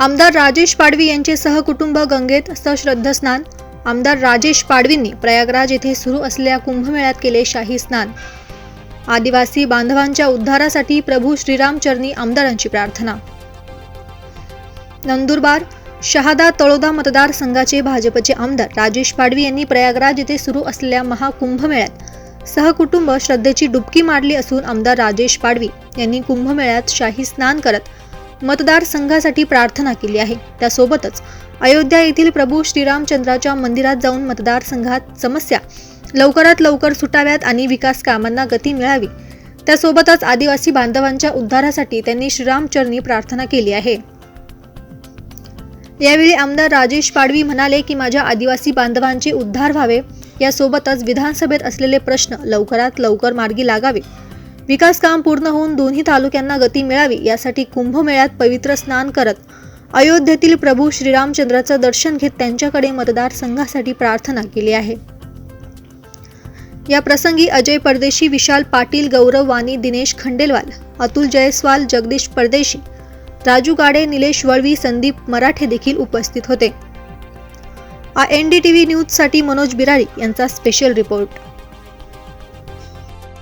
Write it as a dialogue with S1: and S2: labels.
S1: आमदार राजेश पाडवी यांचे सहकुटुंब गंगेत सश्रद्ध आमदार राजेश पाडवींनी प्रयागराज येथे सुरू असलेल्या कुंभमेळ्यात केले शाही स्नान. आदिवासी बांधवांच्या उद्धारासाठी प्रभू श्रीरामचरणी आमदारांची प्रार्थना. नंदुरबार शहादा तळोदा मतदारसंघाचे भाजपचे आमदार राजेश पाडवी यांनी प्रयागराज येथे सुरू असलेल्या महाकुंभमेळ्यात सहकुटुंब श्रद्धेची डुबकी मारली असून आमदार राजेश पाडवी यांनी कुंभमेळ्यात शाही स्नान करत मतदारसंघासाठी प्रार्थना केली आहे. त्यासोबतच अयोध्या येथील प्रभू श्रीरामचंद्राच्या मंदिरात जाऊन मतदारसंघात समस्या लवकरात लवकर सुटाव्यात आणि विकास कामांना गती मिळावी. त्यासोबतच आदिवासी बांधवांच्या उद्धारासाठी त्यांनी श्रीरामचरणी प्रार्थना केली आहे. यावेळी आमदार राजेश पाडवी म्हणाले की माझ्या आदिवासी बांधवांचे उद्धार व्हावे. यासोबतच विधानसभेत असलेले प्रश्न लवकरात लवकर मार्गी लागावे. विकास काम पूर्ण होऊन दोन्ही तालुक्यांना गती मिळावी यासाठी कुंभमेळ्यात पवित्र स्नान करत अयोध्येतील प्रभू श्रीरामचंद्राचं दर्शन घेत त्यांच्याकडे मतदारसंघासाठी प्रार्थना केली आहे. या प्रसंगी अजय परदेशी विशाल पाटील गौरव वाणी दिनेश खंडेलवाल अतुल जयस्वाल जगदीश परदेशी राजू गाडे निलेश वळवी संदीप मराठे देखील उपस्थित होते. एन डी टी व्ही न्यूजसाठी मनोज बिरारी यांचा स्पेशल रिपोर्ट.